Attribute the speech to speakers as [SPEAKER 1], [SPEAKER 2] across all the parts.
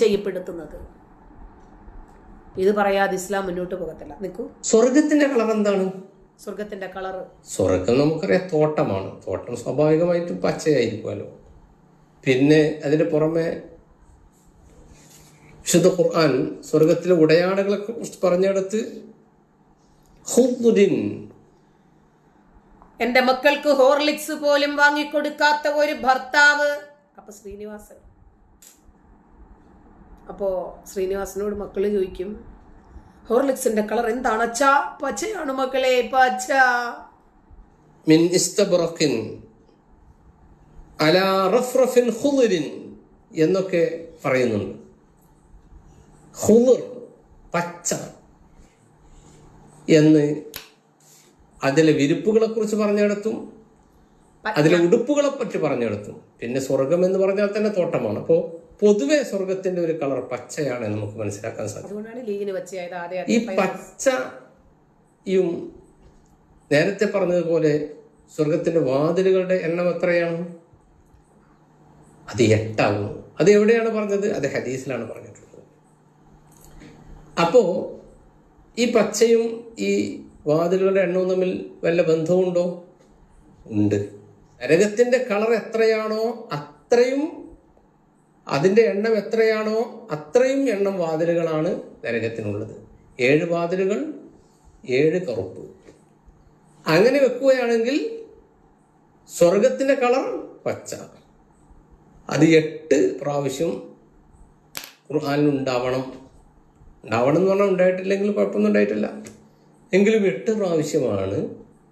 [SPEAKER 1] ചെയ്യപ്പെടുത്തുന്നത്. ഇത് പറയാതെ ഇസ്ലാം മുന്നോട്ട് പോകത്തില്ല. നിൽക്കൂ
[SPEAKER 2] സ്വർഗത്തിന്റെ കളർ എന്താണ്?
[SPEAKER 1] സ്വർഗത്തിന്റെ കളർ
[SPEAKER 2] സ്വർഗം നമുക്കറിയാം തോട്ടമാണ്. തോട്ടം സ്വാഭാവികമായിട്ടും പച്ചയായിരിക്കുമല്ലോ. പിന്നെ അതിന് പുറമെ വിശുദ്ധ ഖുർആൻ സ്വർഗത്തിലെ ഉടയാടകളെ കുറിച്ച് പറഞ്ഞെടുത്ത്
[SPEAKER 1] എന്റെ മക്കൾക്ക് ഹോർലിക്സ് പോലും വാങ്ങിക്കൊടുക്കാത്ത ഒരു ഭർത്താവ്. അപ്പൊ ശ്രീനിവാസൻ. അപ്പോ ശ്രീനിവാസനോട് മക്കൾ ചോദിക്കും ഹോർലിക്സിന്റെ കളർ എന്താണ്? അച്ഛാ പച്ചയാണ് മക്കളെ പച്ച.
[SPEAKER 2] മിൻ അലാ റഫ്റഫിൻ എന്നൊക്കെ പറയുന്നുണ്ട്. പച്ച എന്ന് അതിലെ വിരിപ്പുകളെ കുറിച്ച് പറഞ്ഞിടത്തും അതിലെ ഉടുപ്പുകളെ പറ്റി പറഞ്ഞിടത്തും. പിന്നെ സ്വർഗം എന്ന് പറഞ്ഞാൽ തന്നെ തോട്ടമാണ്. അപ്പോൾ പൊതുവെ സ്വർഗത്തിന്റെ ഒരു കളർ പച്ചയാണ് എന്ന് നമുക്ക് മനസ്സിലാക്കാൻ സാധിക്കും. ഈ പച്ചയും നേരത്തെ പറഞ്ഞതുപോലെ സ്വർഗത്തിന്റെ വാതിലുകളുടെ എണ്ണം എത്രയാണ്? അത് എട്ടാകുന്നു. അത് എവിടെയാണ് പറഞ്ഞത്? അത് ഹദീസിലാണ് പറഞ്ഞിട്ടുള്ളത്. അപ്പോ ഈ പച്ചയും ഈ വാതിലുകളുടെ എണ്ണവും തമ്മിൽ വല്ല ബന്ധവുമുണ്ടോ? ഉണ്ട്. നരകത്തിന്റെ കളർ എത്രയാണോ അത്രയും അതിന്റെ എണ്ണം എത്രയാണോ അത്രയും എണ്ണം വാതിലുകളാണ് നരകത്തിനുള്ളത്. ഏഴ് വാതിലുകൾ ഏഴ് കറുപ്പ്. അങ്ങനെ വെക്കുകയാണെങ്കിൽ സ്വർഗത്തിന്റെ കളർ പച്ച. അത് എട്ട് പ്രാവശ്യം ഖുർആാനിൽ ഉണ്ടാവണം. ഉണ്ടാവണം എന്ന് പറഞ്ഞാൽ ഉണ്ടായിട്ടില്ലെങ്കിൽ കുഴപ്പമൊന്നും ഉണ്ടായിട്ടില്ല. എങ്കിലും എട്ട് പ്രാവശ്യമാണ്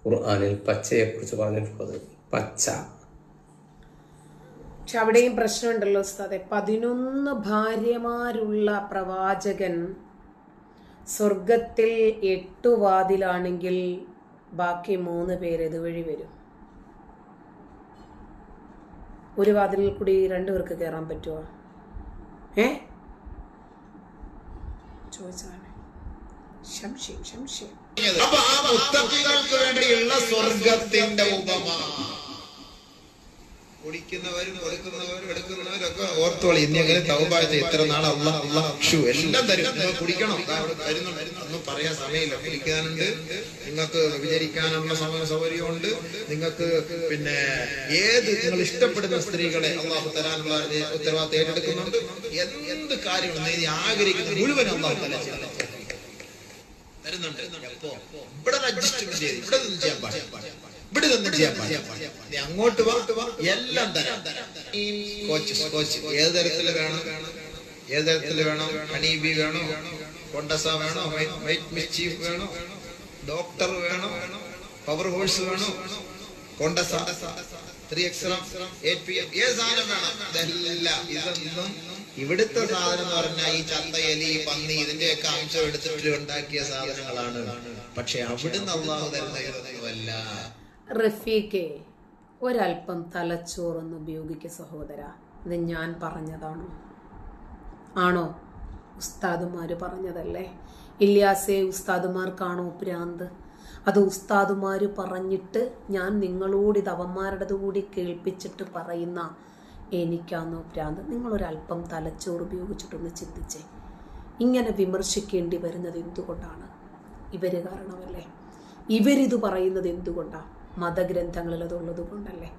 [SPEAKER 2] ഖുർആാനിൽ പച്ചയെക്കുറിച്ച് പറഞ്ഞിട്ടുള്ളത്. പച്ച.
[SPEAKER 1] പക്ഷെ അവിടെയും പ്രശ്നമുണ്ടല്ലോ ഉസ്താദെ. പതിനൊന്ന് ഭാര്യമാരുള്ള പ്രവാചകൻ സ്വർഗത്തിൽ എട്ടു വാതിലാണെങ്കിൽ ബാക്കി മൂന്ന് പേര് ഇതുവഴി വരും. ഒരു വാതിലിൽ കൂടി രണ്ടു രണ്ടുപേർക്ക് കയറാൻ പറ്റുമോ ഏ? ചോദിച്ചാണ് സംശയം സംശയം
[SPEAKER 3] അപ്പൊ ആ മുത്തക്കികൾക്ക് വേണ്ടിയുള്ള സ്വർഗത്തിന്റെ ഉപമ. കുടിക്കുന്നവരും കൊടുക്കുന്നവരും എടുക്കുന്നവരൊക്കെ ഓർത്തോളി ഇനി അങ്ങനെ തൗബായത് എത്ര നാൾ അള്ളാ അള്ളാ ഷു എല്ലാം തരും. നിങ്ങൾ കുടിക്കണം. ഒന്നും പറയാൻ സമയമില്ല. കുടിക്കാനുണ്ട്. നിങ്ങൾക്ക് വിചരിക്കാനുള്ള സമയ സൗകര്യമുണ്ട്. നിങ്ങൾക്ക് പിന്നെ ഏത് നിങ്ങൾ ഇഷ്ടപ്പെടുന്ന സ്ത്രീകളെ അള്ളാഹു തരാനുള്ള ഉത്തരവാദിത്തം ഏറ്റെടുക്കുന്നുണ്ട്. എന്ത് എന്ത് കാര്യങ്ങളും നീ ആഗ്രഹിക്കുന്ന മുഴുവൻ അള്ളാഹു തല ചെയ്യുന്നു തരുന്നുണ്ട് ഇവിടെ അഡ്ജസ്റ്റ്മെന്റ് ചെയ്ത് ഇവിടെ ചെയ്യാൻ പാടില്ല. ഇവിടെ നിന്ന് ചെയ്യാൻ അങ്ങോട്ട് വാ. എല്ലാം തരാം. കോച്ച് കോച്ച് ഏത് തരത്തിൽ വേണം? ഏത് തരത്തിൽ വേണം? ഹണീബി വേണോ? കൊണ്ടസ വേണോ? വൈറ്റ് മിസ്റ്റീഫ് വേണോ? ഡോക്ടർ വേണോ? പവർ ഹോഴ്സ് വേണോ? Contessa. Three എക്സ്റം eight P M ഏത് സാധനം വേണം? ഇതെല്ലാം. ഇതൊന്നും ഇവിടുത്തെ സാധനം എന്ന് പറഞ്ഞാൽ ഈ ചന്തയലി ഈ പന്നി ഇതിന്റെയൊക്കെ അംശം എടുത്തിട്ട് ഉണ്ടാക്കിയ സാധനങ്ങളാണ്. പക്ഷെ അവിടുന്ന് അള്ളാഹു തരുന്ന
[SPEAKER 1] റഫീഖെ ഒരല്പം തലച്ചോറൊന്ന് ഉപയോഗിക്കുക സഹോദര. ഇത് ഞാൻ പറഞ്ഞതാണോ. ആണോ? ഉസ്താദുമാർ പറഞ്ഞതല്ലേ? ഇല്യാസെ ഉസ്താദുമാർക്കാണോ ഭ്രാന്ത്? അത് ഉസ്താദുമാർ പറഞ്ഞിട്ട് ഞാൻ നിങ്ങളോട് ഇത് അവന്മാരുടേത് കൂടി കേൾപ്പിച്ചിട്ട് പറയുന്ന എനിക്കാണോ ഭ്രാന്ത്? നിങ്ങളൊരല്പം തലച്ചോറ് ഉപയോഗിച്ചിട്ടൊന്ന് ചിന്തിച്ചേ. ഇങ്ങനെ വിമർശിക്കേണ്ടി വരുന്നത് എന്തുകൊണ്ടാണ്? ഇവർ കാരണമല്ലേ? ഇവരിത് പറയുന്നത് എന്തുകൊണ്ടാണ് മതഗ്രന്ഥങ്ങളിൽ അതുള്ളത് കൊണ്ടല്ലേ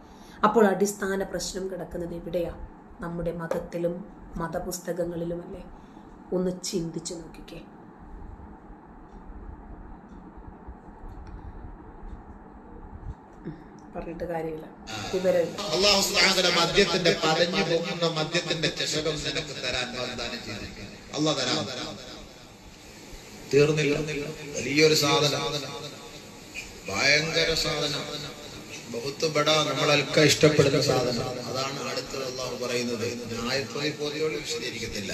[SPEAKER 1] അപ്പോൾ അടിസ്ഥാന പ്രശ്നം കിടക്കുന്നത് എവിടെയാണ് നമ്മുടെ മതത്തിലും മതപുസ്തകങ്ങളിലുമല്ലേ? ഒന്ന് ചിന്തിച്ചു നോക്കിക്കേ. പറഞ്ഞിട്ട് കാര്യമില്ല. വിവരമില്ല
[SPEAKER 3] അള്ളാഹു സുബ്ഹാനഹു വ മദ്യത്തിന്റെ പതഞ്ഞു പോകുന്ന മദ്യത്തിന്റെ ചഷകം നിനക്ക് തരാൻ വാഗ്ദാനം ചെയ്തിരിക്കുന്നു. അള്ളാഹ് തരാം. തീർന്നില്ല. വലിയൊരു സാധനം. ഭയങ്കര സാധനം. ബഹുത്ത് നമ്മൾ നമ്മളൊക്കെ ഇഷ്ടപ്പെടുന്ന സാധനം. അതാണ് അടുത്ത അള്ളാഹു പറയുന്നത്. ന്യായത്തോയി പോലെയോട് വിശദീകരിക്കത്തില്ല.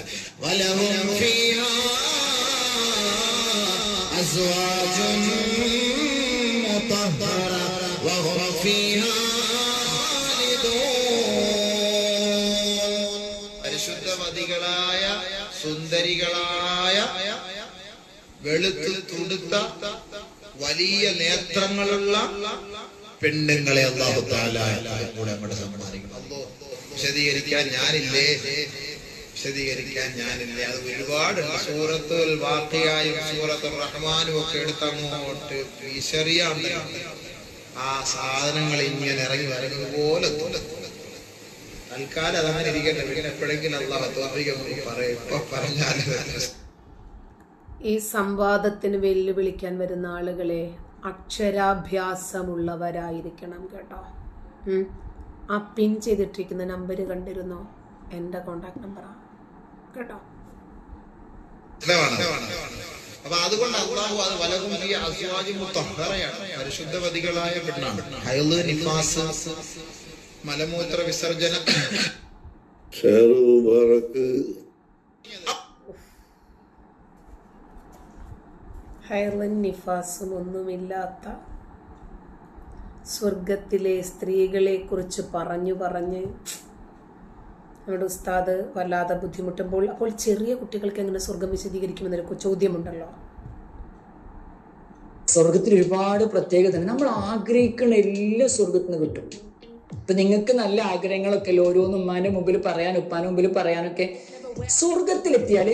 [SPEAKER 3] പരിശുദ്ധവതികളായ സുന്ദരികളായ വെളുത്ത് തുടുത്ത വലിയ നേത്രങ്ങളുള്ള പെണ്ണുങ്ങളെ അള്ളാഹു അങ്ങോട്ട് സമ്മാനിക്കണം വിശദീകരിക്കാൻ ഞാനില്ലേ? വിശദീകരിക്കാൻ ഞാനില്ലേ? അത് ഒരുപാട് സൂറത്തുൽ വാക്കിയായും സൂറത്തുൽ റഹ്മാനും ഒക്കെ എടുത്തങ്ങോട്ട് വിശറിയാണ്ട് ആ സാധനങ്ങൾ ഇങ്ങനെ ഇറങ്ങി വരുന്നത് പോലെ തൽക്കാലം അതങ്ങനെ ഇരിക്കട്ടെ. പിന്നെ എപ്പോഴെങ്കിലും അള്ളാഹ് തോന്നിക്കും പറയും. ഇപ്പൊ പറഞ്ഞാൽ
[SPEAKER 1] ഈ സംവാദത്തിന് വെല്ലുവിളിക്കാൻ വരുന്ന ആളുകളെ അക്ഷരാഭ്യാസമുള്ളവരായിരിക്കണം കേട്ടോ. ആ പിൻ ചെയ്തിട്ടിരിക്കുന്ന നമ്പർ കണ്ടിരുന്നോ? എന്റെ കോണ്ടാക്ട് നമ്പറാണ് കേട്ടോ?
[SPEAKER 3] അപ്പൊ അതുകൊണ്ട് അള്ളാഹു അത് വലകും ഈ അസ്വാജി മുത്തഹറയാണ്. പരിശുദ്ധവതികളായ പെണ്ണാണ്. ഹൈൾ നിഫാസ് മലമൂത്ര വിസർജന.
[SPEAKER 1] ഹൈറൻ നിഫാസും ഒന്നുമില്ലാത്ത സ്വർഗത്തിലെ സ്ത്രീകളെക്കുറിച്ച് പറഞ്ഞു പറഞ്ഞ് നമ്മുടെ ഉസ്താദ് വല്ലാതെ ബുദ്ധിമുട്ടുമ്പോൾ അപ്പോൾ ചെറിയ കുട്ടികൾക്ക് എങ്ങനെ സ്വർഗം വിശദീകരിക്കുമെന്നൊരു ചോദ്യമുണ്ടല്ലോ.
[SPEAKER 4] സ്വർഗത്തിൽ ഒരുപാട് പ്രത്യേകത നമ്മൾ ആഗ്രഹിക്കുന്ന എല്ലാം സ്വർഗത്തിന് കിട്ടും. ഇപ്പൊ നിങ്ങൾക്ക് നല്ല ആഗ്രഹങ്ങളൊക്കെ അല്ലേ? ഓരോന്നും ഉമ്മാന്റെ മുമ്പിൽ പറയാൻ ഉപ്പാന്റെ മുമ്പിൽ പറയാനൊക്കെ സ്വർഗത്തിലെത്തിയാൽ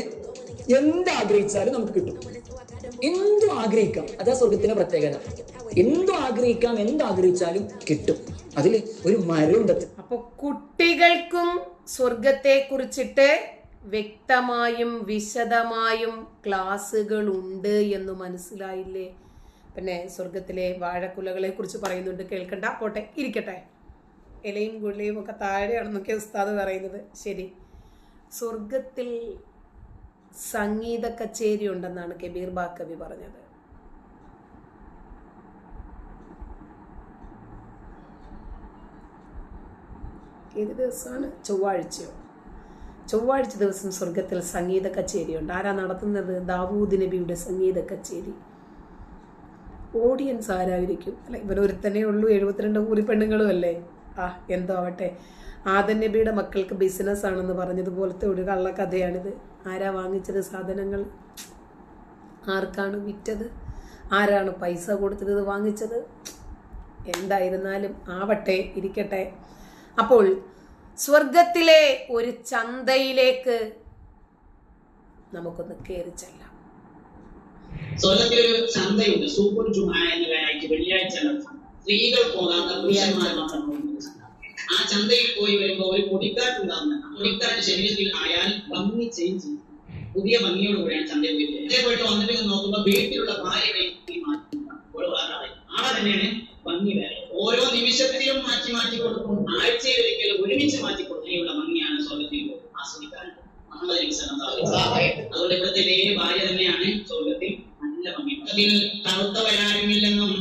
[SPEAKER 4] എന്താഗ്രഹിച്ചാലും നമുക്ക് കിട്ടും. എന്തും ആഗ്രഹിക്കാം? അതാ സ്വർഗത്തിന്റെ പ്രത്യേകത. എന്തും ആഗ്രഹിക്കാം എന്താഗ്രഹിച്ചാലും കിട്ടും. അതിൽ ഒരു മരമുണ്ട്
[SPEAKER 1] അപ്പൊ കുട്ടികൾക്കും സ്വർഗത്തെ കുറിച്ചിട്ട് വ്യക്തമായും വിശദമായും ക്ലാസ്സുകൾ ഉണ്ട് എന്ന് മനസ്സിലായില്ലേ? പിന്നെ സ്വർഗത്തിലെ വാഴക്കുലകളെ കുറിച്ച് പറയുന്നുണ്ട്. കേൾക്കണ്ട? പോട്ടെ ഇരിക്കട്ടെ. ഇലയും ഗുള്ളിയും ഒക്കെ താഴെയാണെന്നൊക്കെ ഉസ്താദ് പറയുന്നത്. ശരി. സ്വർഗത്തിൽ സംഗീത കച്ചേരി ഉണ്ടെന്നാണ് കബീർ ബാക്കവി പറഞ്ഞത്. ഏത് ദിവസമാണ്? ചൊവ്വാഴ്ചയോ? ചൊവ്വാഴ്ച ദിവസം സ്വർഗത്തിൽ സംഗീത കച്ചേരിയുണ്ട്. ആരാ നടത്തുന്നത്? ദാവൂദ് നബിയുടെ സംഗീത കച്ചേരി. ഓഡിയൻസ് ആരായിരിക്കും? അല്ല ഇവരൊരുത്തനേ ഉള്ളൂ എഴുപത്തിരണ്ട് ഊരി പെണ്ണുങ്ങളും അല്ലേ? ആ എന്തോ ആവട്ടെ. ആദൻ നബിയുടെ മക്കൾക്ക് ബിസിനസ് ആണെന്ന് പറഞ്ഞതുപോലത്തെ ഒരു കള്ളക്കഥയാണിത്. ആരാ വാങ്ങിച്ചത് സാധനങ്ങൾ? ആർക്കാണ് വിറ്റത്? ആരാണ് പൈസ കൊടുത്തത് വാങ്ങിച്ചത്? എന്തായിരുന്നാലും ആവട്ടെ ഇരിക്കട്ടെ. അപ്പോൾ സ്വർഗത്തിലെ ഒരു ചന്തയിലേക്ക് നമുക്കൊന്ന് കയറി ചെല്ലാം.
[SPEAKER 5] സ്വർഗത്തിലൊരു ചന്തയുണ്ട്. സൂപ്പർ ജുമാ സ്ത്രീകൾ പോകാത്ത പുരുഷന്മാർ മാത്രം ആ ചന്തയിൽ പോയി വരുമ്പോൾ ഒരു പൊടിക്കാറ്റുണ്ടാകുന്ന പൊടിക്കാറ്റ് ശരീരത്തിൽ ആയാൽ ഭംഗി ചേഞ്ച് പുതിയ ഭംഗിയോടുകൂടിയാണ് ചന്തയിൽ പോയി അതേ പോയിട്ട് വന്നിട്ട് നോക്കുമ്പോൾ വീട്ടിലുള്ള ഭാര്യയെ മാറ്റി. ആളെ തന്നെയാണ് ഭംഗി വേറെ. ഓരോ നിമിഷത്തിലും മാറ്റി മാറ്റി കൊടുക്കും. ആഴ്ചയിൽ ഒരിക്കലും ഒരുമിച്ച് മാറ്റി കൊടുക്കുന്നതിനുള്ള ഭംഗിയാണ് സ്വർഗത്തിൽ വസല്ലം. അതുകൊണ്ട് ഇവിടുത്തെ ഭാര്യ തന്നെയാണ് സ്വർഗത്തിൽ നല്ല ഭംഗി. അതിൽ കറുത്തവരാരുമില്ലെന്നും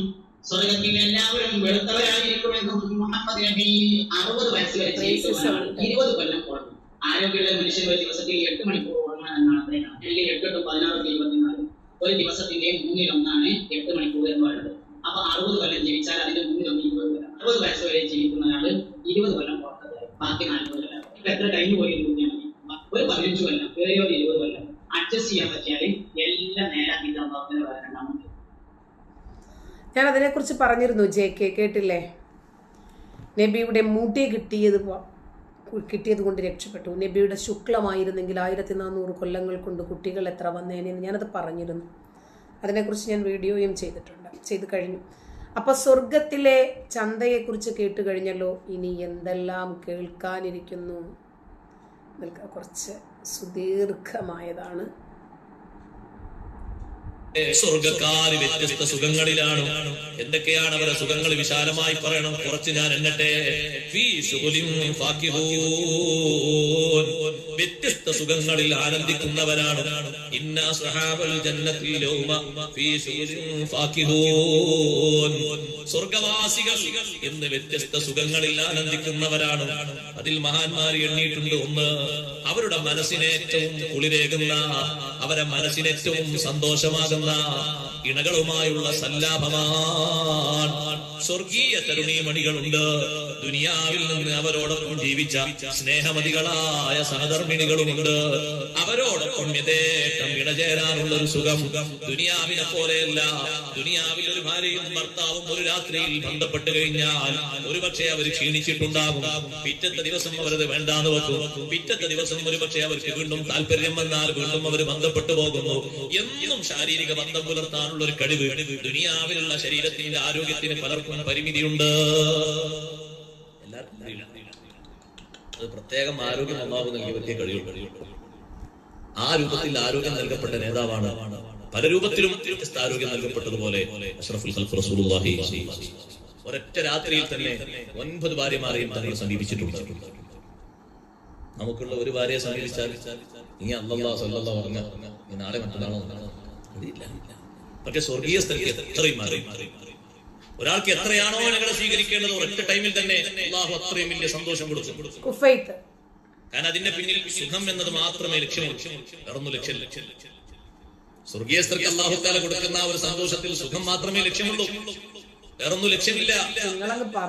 [SPEAKER 5] സ്വർഗത്തിൽ എല്ലാവരും വെളുത്തവരായിരിക്കുമെന്നും മുഹമ്മദ് നബി അറുപത് വയസ്സ് വരെ ഇരുപത് കൊല്ലം കുറഞ്ഞു. ആരോഗ്യമുള്ള മനുഷ്യർ ഒരു ദിവസത്തിൽ എട്ട് മണിക്കൂർ ഓടണം എന്നാണ് അദ്ദേഹം അല്ലെങ്കിൽ എട്ടെട്ടും പതിനാറും ഇരുപത്തിനാല്. ഒരു ദിവസത്തിന്റെ മൂന്നിലൊന്നാണ് എട്ട് മണിക്കൂർ എന്ന് പറയുന്നത്. അപ്പൊ അറുപത് കൊല്ലം ജീവിച്ചാൽ അതിന്റെ മൂന്നിലൊന്ന് ഇരുപത് കൊല്ലം. അറുപത് വയസ്സ് വരെ ജീവിക്കുന്ന ആൾ ഇരുപത് കൊല്ലം പുറത്തത് ബാക്കി നാൽപ്പത് കൊല്ലം ഇപ്പൊ എത്ര കഴിഞ്ഞു പോയി ഒരു പതിനഞ്ച് കൊല്ലം വേറെ ഒരു ഇരുപത് കൊല്ലം. അഡ്ജസ്റ്റ് ചെയ്യാൻ പറ്റിയാൽ എല്ലാം നേരാക്കിയിട്ട് അള്ളാഹുവിനെ വരണ്ടാമുണ്ട്
[SPEAKER 1] ഞാൻ അതിനെക്കുറിച്ച് പറഞ്ഞിരുന്നു ജെ കെ കേട്ടില്ലേ? നബിയുടെ മുടി കിട്ടിയത് കിട്ടിയത് കൊണ്ട് രക്ഷപ്പെട്ടു. നബിയുടെ ശുക്ലമായിരുന്നെങ്കിൽ ആയിരത്തി നാനൂറ് കൊല്ലങ്ങൾ കൊണ്ട് കുട്ടികൾ എത്ര വന്നേനെന്ന് ഞാനത് പറഞ്ഞിരുന്നു. അതിനെക്കുറിച്ച് ഞാൻ വീഡിയോയും ചെയ്തിട്ടുണ്ട് ചെയ്തു കഴിഞ്ഞു. അപ്പോൾ സ്വർഗത്തിലെ ചന്തയെക്കുറിച്ച് കേട്ട് കഴിഞ്ഞല്ലോ ഇനി എന്തെല്ലാം കേൾക്കാനിരിക്കുന്നു. കുറച്ച് സുദീർഘമായതാണ്.
[SPEAKER 6] സ്വർഗക്കാര് വ്യത്യസ്ത സുഖങ്ങളിലാണ്. എന്തൊക്കെയാണ് അവരുടെ സുഖങ്ങൾ? വിശാലമായി പറയണം. കുറച്ച് ഞാൻ എന്നട്ടെ. വ്യത്യസ്ത സുഖങ്ങളിൽ ആനന്ദിക്കുന്നവരാണ്. സ്വർഗവാസികൾ എന്ന് വ്യത്യസ്ത സുഖങ്ങളിൽ ആനന്ദിക്കുന്നവരാണ്. അതിൽ മഹാന്മാർ എണ്ണിയിട്ടുണ്ട്. ഒന്ന് അവരുടെ മനസ്സിനേറ്റവും കുളിരേകുന്ന അവരെ മനസ്സിനേറ്റവും സന്തോഷമാകുന്ന ഇണകളുമായുള്ള സല്ലാപമാണ്. സ്വർഗീയ തരുണീമണികളുണ്ട് ദുനിയാവിൽ നിന്ന് അവരോടൊപ്പം ജീവിച്ച സ്നേഹമതികളായ സഹധർമ്മിണികളുമുണ്ട് അവരോടൊപ്പം യഥേഷ്ടം ഇടചേരാനുള്ള ഒരു സുഖം ദുനിയാവിനെ പോലെയല്ല. ദുനിയാവിൽ ഒരു ഭാര്യയും ഭർത്താവും ഒരു രാത്രിയിൽ ബന്ധപ്പെട്ട് കഴിഞ്ഞാൽ ഒരുപക്ഷെ അവർ ക്ഷീണിച്ചിട്ടുണ്ടാകും. പിറ്റത്തെ ദിവസം അവരത് വേണ്ടാന്ന് വെക്കും. പിറ്റത്തെ ദിവസം ഒരുപക്ഷെ അവർക്ക് വീണ്ടും താല്പര്യം വന്നാൽ വീണ്ടും അവർ ബന്ധപ്പെട്ടു പോകുന്നു. എന്നും ശാരീരിക ബന്ധം പുലർത്താനുള്ള ഒരു കഴിവ് ദുനിയാവിലുള്ള ശരീരത്തിന്റെ ആരോഗ്യത്തിന് പലർക്കും പരിമിതിയുണ്ട്. എല്ലാവർക്കും കഴിയില്ല. അത് പ്രത്യേകം ആരോഗ്യം അള്ളാഹു നൽകിയ വലിയ ആ രൂപത്തിൽ ആരോഗ്യം നൽകപ്പെട്ട നേതാവാണ്. പല രൂപത്തിലും വ്യത്യസ്ത ആരോഗ്യം നൽകപ്പെട്ടതുപോലെ ഒരൊറ്റ രാത്രിയിൽ തന്നെ ഒൻപത് ഭാര്യമാരെയും തങ്ങൾ സമീപിച്ചിട്ടുണ്ട്. നമുക്കുള്ള ഒരു ഭാര്യയെ സമീപിച്ചാൽ നീ അല്ലല്ലാ സല്ലല്ലാ പറഞ്ഞ നീ നാളെ മറ്റന്നാളോ ഇല്ല. പക്ഷെ സ്വർഗീയ സ്ഥലത്ത് എത്രയും മാറി. ഒരാൾക്ക് എത്രയാണോ ഞങ്ങളെ സ്വീകരിക്കേണ്ടത് ഒരൊറ്റ ടൈമിൽ തന്നെ അള്ളാഹു അത്രയും വലിയ സന്തോഷം കൊടുക്കും. കാരണം അതിന്റെ പിന്നിൽ സുഖം എന്നത് മാത്രമേ ലക്ഷ്യമുള്ളൂ. വേറൊന്നും ലക്ഷ്യമില്ല. സ്വർഗീയ സ്ത്രീക്ക് അള്ളാഹുത്താല കൊടുക്കുന്ന ഒരു സന്തോഷത്തിൽ സുഖം മാത്രമേ ലക്ഷ്യമുള്ളൂ. വേറൊന്നും ലക്ഷ്യമില്ല.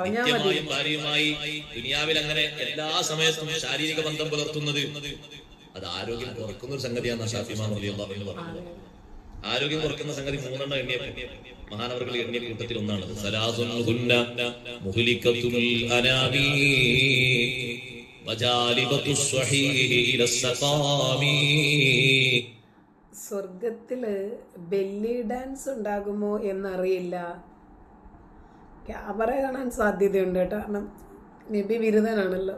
[SPEAKER 6] നിത്യമായും ഭാര്യയുമായി ദുനിയാവിൽ അങ്ങനെ എല്ലാ സമയത്തും ശാരീരിക ബന്ധം പുലർത്തുന്നത് അത് ആരോഗ്യം കുറക്കുന്ന ഒരു സംഗതിയാണ് ഷാഫിമാ അൻഹു പറഞ്ഞത്. ആരോഗ്യം കുറക്കുന്ന സംഗതി മൂന്നെണ്ണം എണ്ണിയ മഹാനവർകൾ എണ്ണിയ കൂട്ടത്തിൽ ഒന്നാണ്.
[SPEAKER 1] സ്വർഗത്തിൽ ബെല്ലി ഡാൻസ് ഉണ്ടാകുമോ എന്നറിയില്ല. ക്യാമറ കാണാൻ സാധ്യതയുണ്ട് കേട്ടോ. കാരണം നബി ബിരുദനാണല്ലോ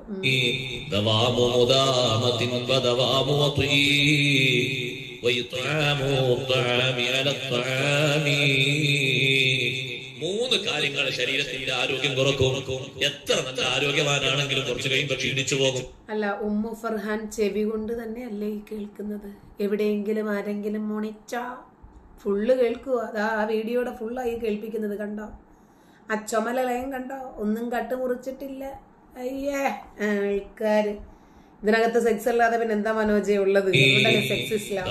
[SPEAKER 1] ഉം.
[SPEAKER 6] دوام مدامة ودوام وطئي وإطعام الطعام على الطعام മൂന്ന് കാര്യങ്ങൾ ശരീരത്തിന്റെ ആരോഗ്യം കുറക്കും എത്ര നല്ല ആരോഗ്യവാനാണെങ്കിലും കുറച്ച് കഴിയുമ്പോൾ ക്ഷീണിച്ചു പോകും
[SPEAKER 1] അല്ല ഉമ്മു ഫർഹാൻ ചെവി കൊണ്ട് തന്നെയല്ലേ ഈ കേൾക്കുന്നത് എവിടെയെങ്കിലും ആരെങ്കിലും മോണിച്ച ഫുള്ള് കേൾക്കുക അതാ ആ വീഡിയോയുടെ ഫുള്ളായി കേൾപ്പിക്കുന്നത് കണ്ടോ ആ ചുമല ലയം കണ്ടോ ഒന്നും കട്ട് മുറിച്ചിട്ടില്ല അയ്യേ ആൾക്കാര് ഇതിനകത്ത് സെക്സ് അല്ലാതെ പിന്നെ എന്താ മനോജ ഉള്ളത്? സെക്സ് ഇസ്ലാം?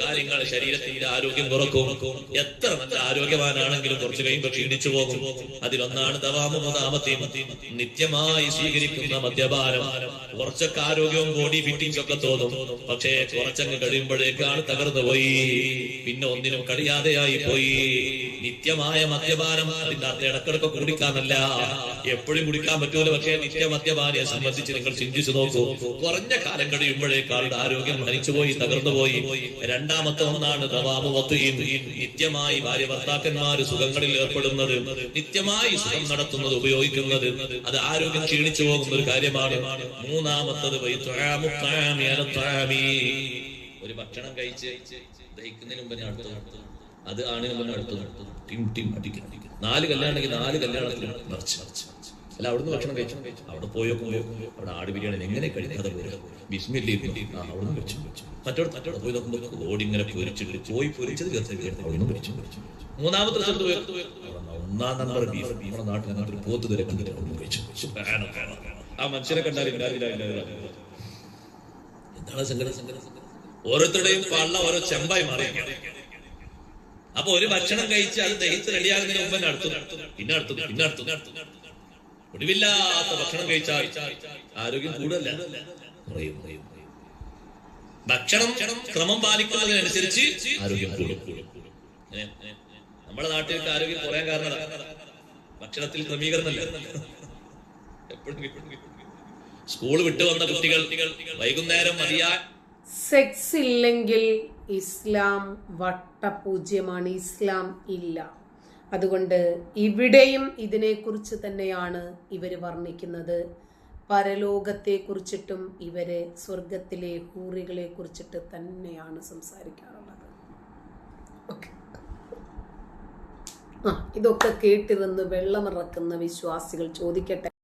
[SPEAKER 6] കാര്യങ്ങൾ ശരീരത്തിന്റെ ആരോഗ്യം കുറക്കും. എത്ര നല്ല ആരോഗ്യവാനാണെങ്കിലും കുറച്ച് കഴിയുമ്പോൾ ക്ഷീണിച്ചു പോകും. അതിലൊന്നാണ് ദവാമുദാമത്തെയും നിത്യമായി സ്വീകരിക്കുന്ന മദ്യപാനം. കുറച്ചൊക്കെ ആരോഗ്യവും ബോഡി ഫിറ്റിംഗ് ഒക്കെ തോന്നും. പക്ഷേ കുറച്ചങ്ങ് കഴിയുമ്പോഴേക്കാണ് തകർന്നു പോയി പിന്നെ ഒന്നിനും കഴിയാതെയായി പോയി. നിത്യമായ മദ്യപാനം അതിന്റെ അത് ഇടക്കിടക്ക് കുടിക്കാന്നല്ല എപ്പോഴും കുടിക്കാൻ പറ്റൂല പക്ഷേ നിത്യ മദ്യപാനിയെ സംബന്ധിച്ച് നിങ്ങൾ ചിന്തിച്ചു നോക്കൂ. കുറഞ്ഞ കാലം കഴിയുമ്പോഴേക്കാളുടെ ആരോഗ്യം മരിച്ചുപോയി തകർന്നുപോയി. രണ്ടാമത്തെ ഒന്നാണ് നിത്യമായി ഭാര്യ ഭർത്താക്കന്മാര് സുഖങ്ങളിൽ ഏർപ്പെടുന്നത് നിത്യമായി സുഖം നടത്തുന്നത് ഉപയോഗിക്കുന്നത്. അത് ആരോഗ്യം ക്ഷീണിച്ചു പോകുന്ന ഒരു കാര്യമാണ്. മൂന്നാമത്തത്. ഒരു ഭക്ഷണം കഴിച്ച് ദഹിക്കുന്നതിന് മുമ്പ് അടുത്ത അത് ആണ് നമ്മൾ അടുത്തത് ടിം ടിം അടിക്കണം നാല് കല്യാണമെങ്കിൽ നാല് കല്യാണത്തിന് നിറച്ച് അല്ല അവിടുന്ന് ഭക്ഷണം കഴിച്ചു. അവിടെ പോയോ പോയോ. അവിടെ ആട് ബിരിയാണി എങ്ങനെ കഴിക്കാതെ പോരും ബിസ്മില്ലേക്ക് ആ അവിടുന്ന് കഴിച്ചു. മറ്റോട് മറ്റോട് പോയി നോക്കുമ്പോൾ ഓടി ഇങ്ങനെ പൊരിച്ചിട്ട് പോയി പൊരിച്ചത് അവിടുന്ന് കഴിച്ചു. മൂന്നാമത്തെ സ്ഥലത്ത് പോയി. ഒന്നാം നമ്പർ ബീഫ്. നമ്മുടെ നാട്ടിൽ അങ്ങനത്തെ ഒരു പോത്ത് കണ്ടിട്ട് അവിടുന്ന് കഴിച്ചു. ആ മനുഷ്യരെ കണ്ടാൽ എന്താണ് സങ്കടം? സങ്കടം ഓരോരുത്തരുടെയും പള്ള ഓരോ ചെമ്പായി മാറിയിരിക്കുകയാണ് അപ്പൊ ഒരു ഭക്ഷണം കഴിച്ച് അത് ദഹിച്ച് റെഡിയാകുന്നതിന് മുമ്പ് തന്നെ അടുത്തു പിന്നെ അടുത്തു പിന്നെ അടുത്തു ഒടുവില്ലാത്ത ഭക്ഷണം കഴിച്ചാൽ ആരോഗ്യം കൂടുതല കുറയും. ഭക്ഷണം ക്രമം പാലിക്കുന്നതിനനുസരിച്ച് ആരോഗ്യം കൂടും. നമ്മുടെ നാട്ടിലൊക്കെ ആരോഗ്യം കുറയാൻ കാരണം ഭക്ഷണത്തിൽ ക്രമീകരണമല്ല. എപ്പോഴും സ്കൂൾ വിട്ടു വന്ന കുട്ടികൾ വൈകുന്നേരം മതിയാ
[SPEAKER 1] സെക്സ് ഇല്ലെങ്കിൽ ഇസ്ലാം വട്ടപൂജ്യമാണ്. ഇസ്ലാം ഇല്ല. അതുകൊണ്ട് ഇവിടെയും ഇതിനെക്കുറിച്ച് തന്നെയാണ് ഇവർ വർണിക്കുന്നത്. പരലോകത്തെക്കുറിച്ചിട്ടും ഇവരെ സ്വർഗത്തിലെ ഹൂറികളെ കുറിച്ചിട്ട് തന്നെയാണ് സംസാരിക്കാറുള്ളത്. ഓക്കെ. ആ ഇതൊക്കെ കേട്ടിരുന്ന് വെള്ളമിറക്കുന്ന വിശ്വാസികൾ ചോദിക്കട്ടെ?